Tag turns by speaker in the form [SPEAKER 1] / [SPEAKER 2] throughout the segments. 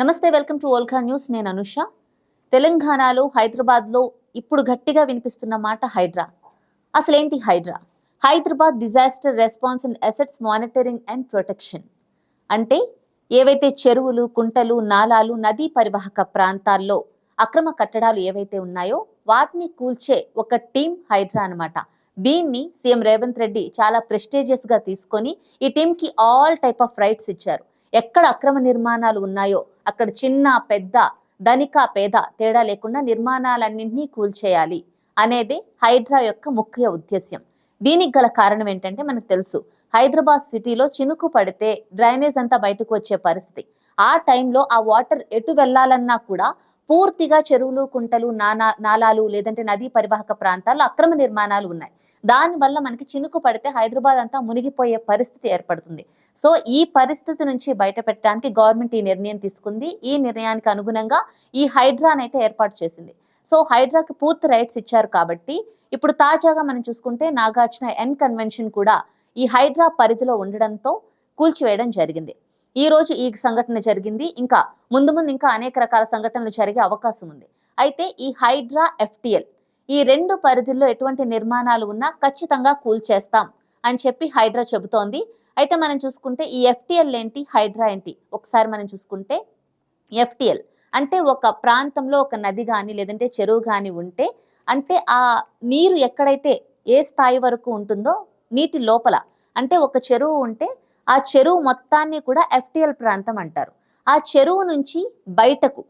[SPEAKER 1] నమస్తే welcome to ఓల్కా news. నేను అనుష. తెలంగాణలో హైదరాబాద్లో ఇప్పుడు గట్టిగా వినిపిస్తున్న మాట హైడ్రా. అసలేంటి HYDRAA? Hyderabad disaster response and assets monitoring and protection. అంటే ఏవైతే చెరువులు కుంటలు నాలాలు నదీ పరివాహక ప్రాంతాల్లో అక్రమ కట్టడాలు ఏవైతే ఉన్నాయో వాటిని కూల్చే ఒక టీం హైడ్రా అన్నమాట. దీన్ని సీఎం రేవంత్ రెడ్డి చాలా ప్రెస్టేజియస్గా తీసుకొని ఈ టీమ్కి ఆల్ టైప్ ఆఫ్ రైట్స్ ఇచ్చారు. ఎక్కడ అక్రమ నిర్మాణాలు ఉన్నాయో అక్కడ చిన్న పెద్ద ధనిక పేద తేడా లేకుండా నిర్మాణాలన్నింటినీ కూల్చేయాలి అనేది హైడ్రా యొక్క ముఖ్య ఉద్దేశ్యం. దీనికి గల కారణం ఏంటంటే మనకు తెలుసు హైదరాబాద్ సిటీలో చినుకు పడితే డ్రైనేజ్ అంతా బయటకు వచ్చే పరిస్థితి. ఆ టైంలో ఆ వాటర్ ఎటు వెళ్ళాలన్నా కూడా పూర్తిగా చెరువులు కుంటలు నానా నాలాలు లేదంటే నదీ పరివాహక ప్రాంతాల్లో అక్రమ నిర్మాణాలు ఉన్నాయి. దానివల్ల మనకి చినుకు పడితే హైదరాబాద్ అంతా మునిగిపోయే పరిస్థితి ఏర్పడుతుంది. సో ఈ పరిస్థితి నుంచి బయటపెట్టడానికి గవర్నమెంట్ ఈ నిర్ణయం తీసుకుంది. ఈ నిర్ణయానికి అనుగుణంగా ఈ హైడ్రాన్ అయితే ఏర్పాటు చేసింది. సో హైడ్రాకి పూర్తి రైట్స్ ఇచ్చారు కాబట్టి ఇప్పుడు తాజాగా మనం చూసుకుంటే నాగార్జున ఎన్ కన్వెన్షన్ కూడా ఈ హైడ్రా పరిధిలో ఉండడంతో కూల్చివేయడం జరిగింది. ఈ రోజు ఈ సంఘటన జరిగింది. ఇంకా ముందు ముందు ఇంకా అనేక రకాల సంఘటనలు జరిగే అవకాశం ఉంది. అయితే ఈ హైడ్రా ఎఫ్టిఎల్ ఈ రెండు పరిధుల్లో ఎటువంటి నిర్మాణాలు ఉన్నా ఖచ్చితంగా కూల్చేస్తాం అని చెప్పి హైడ్రా చెబుతోంది. అయితే మనం చూసుకుంటే ఈ ఎఫ్టిఎల్ ఏంటి? హైడ్రా ఏంటి? ఒకసారి మనం చూసుకుంటే ఎఫ్టిఎల్ అంటే ఒక ప్రాంతంలో ఒక నది కానీ లేదంటే చెరువు కానీ ఉంటే అంటే ఆ నీరు ఎక్కడైతే ఏ స్థాయి వరకు ఉంటుందో నీటి లోపల అంటే ఒక చెరువు ఉంటే ఆ చెరువు మొత్తాన్ని కూడా ఎఫ్టిఎల్ ప్రాంతం అంటారు. ఆ చెరువు నుంచి బయటకు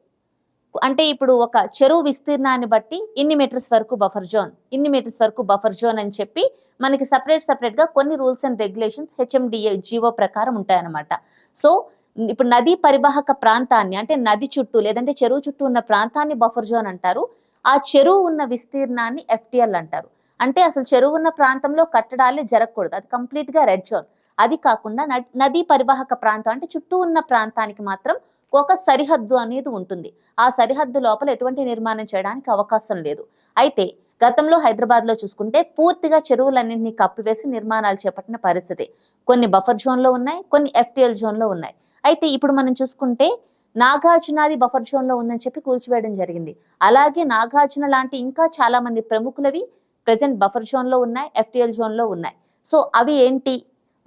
[SPEAKER 1] అంటే ఇప్పుడు ఒక చెరువు విస్తీర్ణాన్ని బట్టి ఇన్ని మీటర్స్ వరకు బఫర్ జోన్ ఇన్ని మీటర్స్ వరకు బఫర్ జోన్ అని చెప్పి మనకి సపరేట్ సపరేట్గా కొన్ని rules and regulations HMDA GO ప్రకారం ఉంటాయన్నమాట. సో ఇప్పుడు నదీ పరివాహక ప్రాంతాన్ని అంటే నది చుట్టూ లేదంటే చెరువు చుట్టూ ఉన్న ప్రాంతాన్ని బఫర్ జోన్ అంటారు. ఆ చెరువు ఉన్న విస్తీర్ణాన్ని ఎఫ్టిఎల్ అంటారు. అంటే అసలు చెరువు ఉన్న ప్రాంతంలో కట్టడాలే జరగకూడదు. అది కంప్లీట్గా రెడ్ జోన్ అది కాకుండా నదీ పరివాహక ప్రాంతం అంటే చుట్టూ ఉన్న ప్రాంతానికి మాత్రం ఒక సరిహద్దు అనేది ఉంటుంది. ఆ సరిహద్దు లోపల ఎటువంటి నిర్మాణం చేయడానికి అవకాశం లేదు. అయితే గతంలో హైదరాబాద్లో చూసుకుంటే పూర్తిగా చెరువులన్నింటినీ కప్పివేసి నిర్మాణాలు చేపట్టిన పరిస్థితి. కొన్ని బఫర్ జోన్లో ఉన్నాయి కొన్ని ఎఫ్టిఎల్ జోన్లో ఉన్నాయి. అయితే ఇప్పుడు మనం చూసుకుంటే నాగార్జునాది బఫర్ జోన్లో ఉందని చెప్పి కూల్చివేయడం జరిగింది. అలాగే నాగార్జున లాంటి ఇంకా చాలా మంది ప్రముఖులవి ప్రెసెంట్ బఫర్ జోన్లో ఉన్నాయి ఎఫ్టిఎల్ జోన్లో ఉన్నాయి. సో అవి ఏంటి?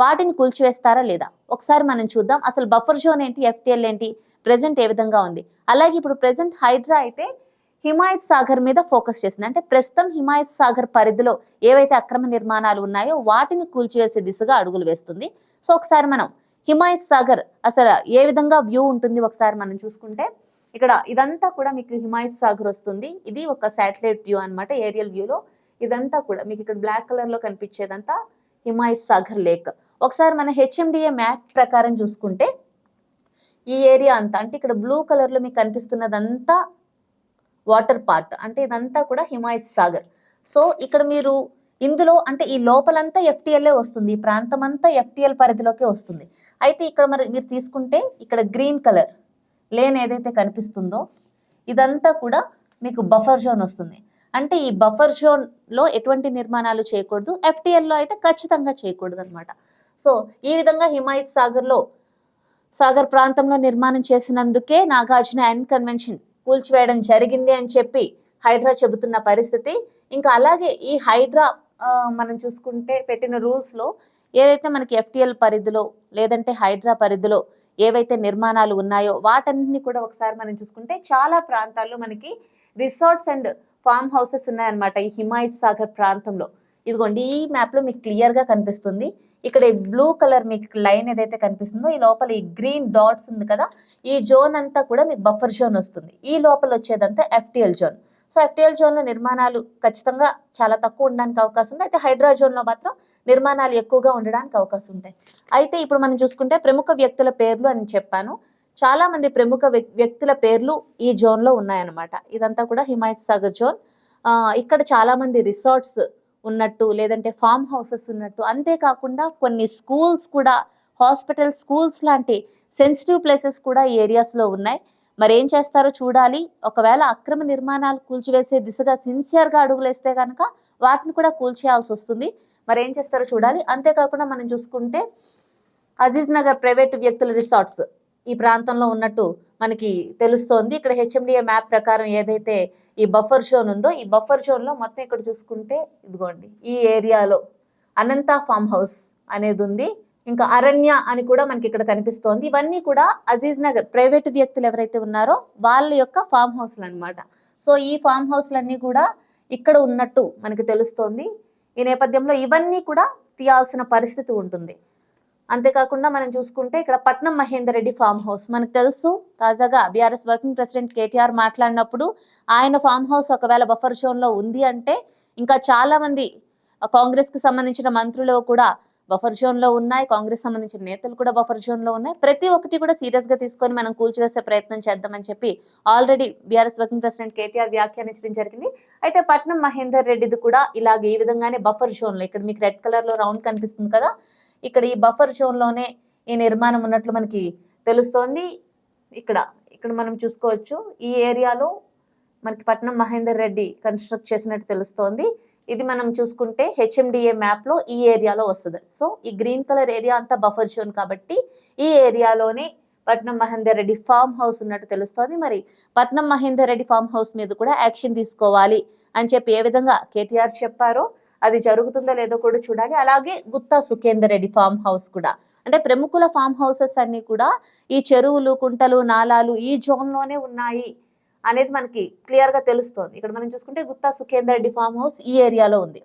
[SPEAKER 1] వాటిని కూల్చివేస్తారా లేదా? ఒకసారి మనం చూద్దాం. అసలు బఫర్ జోన్ ఏంటి? ఎఫ్టిఎల్ ఏంటి? ప్రెసెంట్ ఏ విధంగా ఉంది? అలాగే ఇప్పుడు ప్రెసెంట్ హైడ్రా అయితే హిమాయత్ సాగర్ మీద ఫోకస్ చేసింది అంటే ప్రస్తుతం హిమాయత్ సాగర్ పరిధిలో ఏవైతే అక్రమ నిర్మాణాలు ఉన్నాయో వాటిని కూల్చివేసే దిశగా అడుగులు వేస్తుంది. సో ఒకసారి మనం హిమాయత్ సాగర్ అసలు ఏ విధంగా వ్యూ ఉంటుంది? ఒకసారి మనం చూసుకుంటే ఇక్కడ ఇదంతా కూడా మీకు హిమాయత్ సాగర్ వస్తుంది. ఇది ఒక శాటిలైట్ వ్యూ అన్నమాట ఏరియల్ వ్యూలో ఇదంతా కూడా మీకు ఇక్కడ బ్లాక్ కలర్లో కనిపించేదంతా హిమాయత్ సాగర్ లేక్ ఒకసారి మన హెచ్ఎండిఏ మ్యాప్ ప్రకారం చూసుకుంటే ఈ ఏరియా అంతా అంటే ఇక్కడ బ్లూ కలర్లో మీకు కనిపిస్తున్నదంతా వాటర్ పార్ట్ అంటే ఇదంతా కూడా హిమాయత్ సాగర్. సో ఇక్కడ మీరు ఇందులో అంటే ఈ లోపలంతా ఎఫ్టీఎల్ఏ వస్తుంది ఈ ప్రాంతం అంతా ఎఫ్టిఎల్ పరిధిలోకే వస్తుంది. అయితే ఇక్కడ మరి మీరు తీసుకుంటే ఇక్కడ గ్రీన్ కలర్ లేన్ ఏదైతే కనిపిస్తుందో ఇదంతా కూడా మీకు బఫర్ జోన్ వస్తుంది. అంటే ఈ బఫర్ జోన్లో ఎటువంటి నిర్మాణాలు చేయకూడదు ఎఫ్టిఎల్లో అయితే ఖచ్చితంగా చేయకూడదు అనమాట సో ఈ విధంగా హిమాయత్ సాగర్లో సాగర్ ప్రాంతంలో నిర్మాణం చేసినందుకే నాగార్జున ఎన్ కన్వెన్షన్ కూల్చివేయడం జరిగింది అని చెప్పి హైడ్రా చెబుతున్న పరిస్థితి. ఇంకా అలాగే ఈ హైడ్రా మనం చూసుకుంటే పెట్టిన రూల్స్లో ఏదైతే మనకి ఎఫ్టిఎల్ పరిధిలో లేదంటే హైడ్రా పరిధిలో ఏవైతే నిర్మాణాలు ఉన్నాయో వాటన్నిటిని కూడా ఒకసారి మనం చూసుకుంటే చాలా ప్రాంతాల్లో మనకి రిసార్ట్స్ అండ్ ఫామ్ హౌసెస్ ఉన్నాయన్నమాట ఈ హిమాయత్ సాగర్ ప్రాంతంలో. ఇదిగోండి ఈ మ్యాప్లో మీకు క్లియర్గా కనిపిస్తుంది. ఇక్కడ ఈ బ్లూ కలర్ మీకు లైన్ ఏదైతే కనిపిస్తుందో ఈ లోపల ఈ గ్రీన్ డాట్స్ ఉంది కదా ఈ జోన్ అంతా కూడా మీకు బఫర్ జోన్ వస్తుంది. ఈ లోపల వచ్చేదంతా ఎఫ్టిఎల్ జోన్ సో ఎఫ్టిఎల్ జోన్లో నిర్మాణాలు ఖచ్చితంగా చాలా తక్కువ ఉండడానికి అవకాశం ఉంది. అయితే హైడ్రా జోన్లో మాత్రం నిర్మాణాలు ఎక్కువగా ఉండడానికి అవకాశం ఉంటాయి. అయితే ఇప్పుడు మనం చూసుకుంటే ప్రముఖ వ్యక్తుల పేర్లు అని చెప్పాను. చాలా మంది ప్రముఖ వ్యక్- వ్యక్తుల పేర్లు ఈ జోన్లో ఉన్నాయన్నమాట. ఇదంతా కూడా హిమాయత్ సాగర్ జోన్ ఇక్కడ చాలా మంది రిసార్ట్స్ ఉన్నట్టు లేదంటే ఫామ్ హౌసెస్ ఉన్నట్టు. అంతేకాకుండా కొన్ని స్కూల్స్ కూడా హాస్పిటల్ స్కూల్స్ లాంటి సెన్సిటివ్ ప్లేసెస్ కూడా ఈ ఏరియాస్లో ఉన్నాయి. మరి ఏం చేస్తారో చూడాలి. ఒకవేళ అక్రమ నిర్మాణాలు కూల్చివేసే దిశగా సిన్సియర్గా అడుగులేస్తే కనుక వాటిని కూడా కూల్చేయాల్సి వస్తుంది. మరి ఏం చేస్తారో చూడాలి. అంతేకాకుండా మనం చూసుకుంటే అజీజ్ నగర్ ప్రైవేట్ వ్యక్తుల రిసార్ట్స్. ఈ ప్రాంతంలో ఉన్నట్టు మనకి తెలుస్తోంది. ఇక్కడ హెచ్ఎండిఏ మ్యాప్ ప్రకారం ఏదైతే ఈ బఫర్ జోన్ ఉందో ఈ బఫర్ జోన్లో మొత్తం ఇక్కడ చూసుకుంటే ఇదిగోండి ఈ ఏరియాలో అనంత ఫామ్ హౌస్ అనేది ఉంది. ఇంకా అరణ్య అని కూడా మనకి ఇక్కడ కనిపిస్తోంది. ఇవన్నీ కూడా అజీజ్ నగర్ ప్రైవేట్ వ్యక్తులు ఎవరైతే ఉన్నారో వాళ్ళ యొక్క ఫామ్ హౌస్లు అనమాట సో ఈ ఫామ్ హౌస్లన్నీ కూడా ఇక్కడ ఉన్నట్టు మనకి తెలుస్తోంది. ఈ నేపథ్యంలో ఇవన్నీ కూడా తీయాల్సిన పరిస్థితి ఉంటుంది. అంతేకాకుండా మనం చూసుకుంటే ఇక్కడ పట్నం మహేందర్ రెడ్డి ఫామ్ హౌస్. మనకు తెలుసు తాజాగా బీఆర్ఎస్ వర్కింగ్ ప్రెసిడెంట్ కేటీఆర్ మాట్లాడినప్పుడు ఆయన ఫామ్ హౌస్ ఒకవేళ బఫర్ జోన్లో ఉంది అంటే ఇంకా చాలా మంది కాంగ్రెస్కి సంబంధించిన మంత్రులు కూడా బఫర్ జోన్లో ఉన్నాయి కాంగ్రెస్ సంబంధించిన నేతలు కూడా బఫర్ జోన్లో ఉన్నాయి. ప్రతి ఒక్కటి కూడా సీరియస్గా తీసుకొని మనం కూల్చివేసే ప్రయత్నం చేద్దామని చెప్పి already BRS working president KTR వ్యాఖ్యానించడం జరిగింది. అయితే పట్నం మహేందర్ రెడ్డిది కూడా ఇలాగే ఈ విధంగానే బఫర్ జోన్లో ఇక్కడ మీకు రెడ్ కలర్లో రౌండ్ కనిపిస్తుంది కదా ఇక్కడ ఈ బఫర్ జోన్లోనే ఈ నిర్మాణం ఉన్నట్లు మనకి తెలుస్తోంది. ఇక్కడ ఇక్కడ మనం చూసుకోవచ్చు. ఈ ఏరియాలో మనకి పట్నం మహేందర్ రెడ్డి కన్స్ట్రక్ట్ చేసినట్టు తెలుస్తోంది. ఇది మనం చూసుకుంటే హెచ్ఎండిఏ మ్యాప్లో ఈ ఏరియాలో వస్తుంది. సో ఈ గ్రీన్ కలర్ ఏరియా అంతా బఫర్ జోన్ కాబట్టి ఈ ఏరియాలోనే పట్నం మహేందర్ రెడ్డి ఫామ్ హౌస్ ఉన్నట్టు తెలుస్తోంది. మరి పట్నం మహేందర్ రెడ్డి ఫామ్ హౌస్ మీద కూడా యాక్షన్ తీసుకోవాలి అని చెప్పి ఏ విధంగా కేటీఆర్ చెప్పారో అది జరుగుతుందో లేదో కూడా చూడాలి. అలాగే గుత్తా సుఖేందర్ రెడ్డి ఫామ్ హౌస్ కూడా. అంటే ప్రముఖుల ఫామ్ హౌసెస్ అన్ని కూడా ఈ చెరువులు కుంటలు నాలాలు ఈ జోన్లోనే ఉన్నాయి అనేది మనకి క్లియర్గా తెలుస్తోంది. ఇక్కడ మనం చూసుకుంటే గుత్తా సుఖేందర్ రెడ్డి ఫామ్ హౌస్ ఈ ఏరియాలో ఉంది.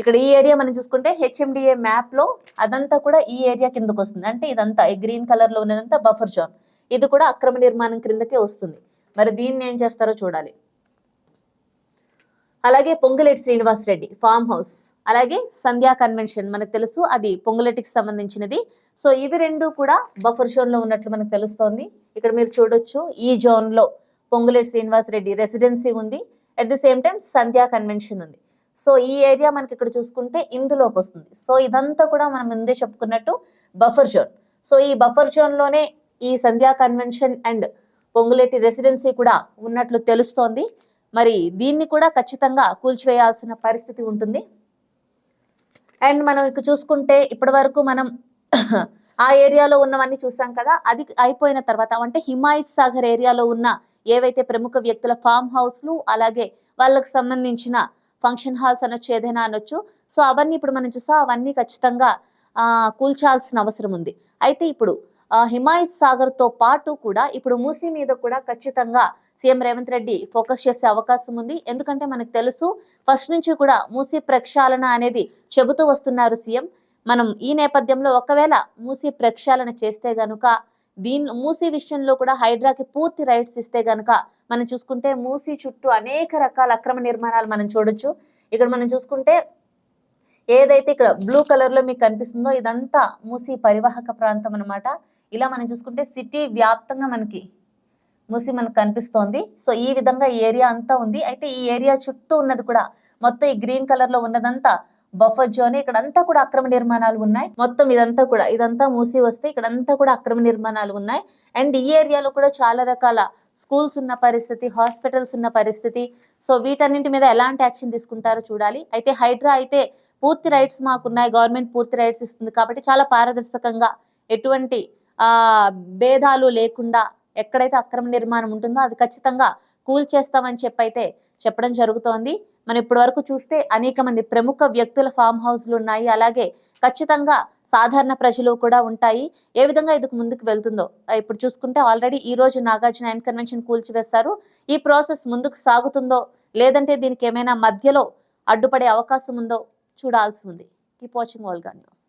[SPEAKER 1] ఇక్కడ ఈ ఏరియా మనం చూసుకుంటే హెచ్ఎండిఏ మ్యాప్లో అదంతా కూడా ఈ ఏరియా కిందకు వస్తుంది. అంటే ఇదంతా ఈ గ్రీన్ కలర్లో ఉన్నదంతా బఫర్ జోన్. ఇది కూడా అక్రమ నిర్మాణం క్రిందకే వస్తుంది. మరి దీన్ని ఏం చేస్తారో చూడాలి. అలాగే పొంగులేటి శ్రీనివాస్ రెడ్డి ఫామ్ హౌస్ అలాగే సంధ్యా కన్వెన్షన్ మనకు తెలుసు అది పొంగులేటికి సంబంధించినది. సో ఇవి రెండు కూడా బఫర్ జోన్లో ఉన్నట్లు మనకు తెలుస్తోంది. ఇక్కడ మీరు చూడొచ్చు ఈ జోన్లో పొంగులేటి శ్రీనివాస్ రెడ్డి రెసిడెన్సీ ఉంది. At the same time Sandhya convention ఉంది. సో ఈ ఏరియా మనకి ఇక్కడ చూసుకుంటే ఇందులోకి వస్తుంది. సో ఇదంతా కూడా మనం ముందే చెప్పుకున్నట్టు బఫర్ జోన్ సో ఈ బఫర్ జోన్లోనే ఈ Sandhya convention and Ponguleti residency కూడా ఉన్నట్లు తెలుస్తోంది. మరి దీన్ని కూడా ఖచ్చితంగా కూల్చివేయాల్సిన పరిస్థితి ఉంటుంది. అండ్ మనం ఇక చూసుకుంటే ఇప్పటి వరకు మనం ఆ ఏరియాలో ఉన్నవన్నీ చూసాం కదా అది అయిపోయిన తర్వాత అంటే హిమాయత్ సాగర్ ఏరియాలో ఉన్న ఏవైతే ప్రముఖ వ్యక్తుల ఫామ్ హౌస్లు అలాగే వాళ్ళకు సంబంధించిన ఫంక్షన్ హాల్స్ అనొచ్చు ఏదైనా అనొచ్చు సో అవన్నీ ఇప్పుడు మనం చూసా అవన్నీ ఖచ్చితంగా కూల్చాల్సిన అవసరం ఉంది. అయితే ఇప్పుడు హిమాయత్ సాగర్తో పాటు కూడా ఇప్పుడు మూసీ మీద కూడా ఖచ్చితంగా సీఎం రేవంత్ రెడ్డి ఫోకస్ చేసే అవకాశం ఉంది. ఎందుకంటే మనకు తెలుసు ఫస్ట్ నుంచి కూడా మూసీ ప్రక్షాళన అనేది చెబుతూ వస్తున్నారు సీఎం. మనం ఈ నేపథ్యంలో ఒకవేళ మూసీ ప్రక్షాళన చేస్తే గనుక దీని మూసీ విషయంలో కూడా హైడ్రాకి పూర్తి రైట్స్ ఇస్తే గనుక మనం చూసుకుంటే మూసీ చుట్టూ అనేక రకాల అక్రమ నిర్మాణాలు మనం చూడొచ్చు. ఇక్కడ మనం చూసుకుంటే ఏదైతే ఇక్కడ బ్లూ కలర్లో మీకు కనిపిస్తుందో ఇదంతా మూసీ పరివాహక ప్రాంతం అనమాట ఇలా మనం చూసుకుంటే సిటీ వ్యాప్తంగా మనకి మూసి మనకు కనిపిస్తోంది. సో ఈ విధంగా ఈ ఏరియా అంతా ఉంది. అయితే ఈ ఏరియా చుట్టూ ఉన్నది కూడా మొత్తం ఈ గ్రీన్ కలర్లో ఉన్నదంతా బఫర్ జోన్ ఇక్కడ అంతా కూడా అక్రమ నిర్మాణాలు ఉన్నాయి. మొత్తం ఇదంతా కూడా ఇదంతా మూసి వస్తే ఇక్కడంతా కూడా అక్రమ నిర్మాణాలు ఉన్నాయి. అండ్ ఈ ఏరియాలో కూడా చాలా రకాల స్కూల్స్ ఉన్న పరిస్థితి హాస్పిటల్స్ ఉన్న పరిస్థితి. సో వీటన్నింటి మీద ఎలాంటి యాక్షన్ తీసుకుంటారో చూడాలి. అయితే హైడ్రా అయితే పూర్తి రైట్స్ మాకున్నాయి గవర్నమెంట్ పూర్తి రైట్స్ ఇస్తుంది. కాబట్టి చాలా పారదర్శకంగా ఎటువంటి భేదాలు లేకుండా ఎక్కడైతే అక్రమ నిర్మాణం ఉంటుందో అది ఖచ్చితంగా కూల్ చేస్తామని చెప్పి అయితే చెప్పడం జరుగుతోంది. మనం ఇప్పటి వరకు చూస్తే అనేక మంది ప్రముఖ వ్యక్తుల ఫామ్ హౌస్లు ఉన్నాయి. అలాగే ఖచ్చితంగా సాధారణ ప్రజలు కూడా ఉంటాయి. ఏ విధంగా ఇది ముందుకు వెళ్తుందో ఇప్పుడు చూసుకుంటే ఆల్రెడీ ఈ రోజు నాగార్జున ఆయన కన్వెన్షన్ కూల్చివేస్తారు ఈ ప్రాసెస్ ముందుకు సాగుతుందో లేదంటే దీనికి ఏమైనా మధ్యలో అడ్డుపడే అవకాశం ఉందో చూడాల్సి ఉంది. కీప్ వాచింగ్ ఆల్గా న్యూస్.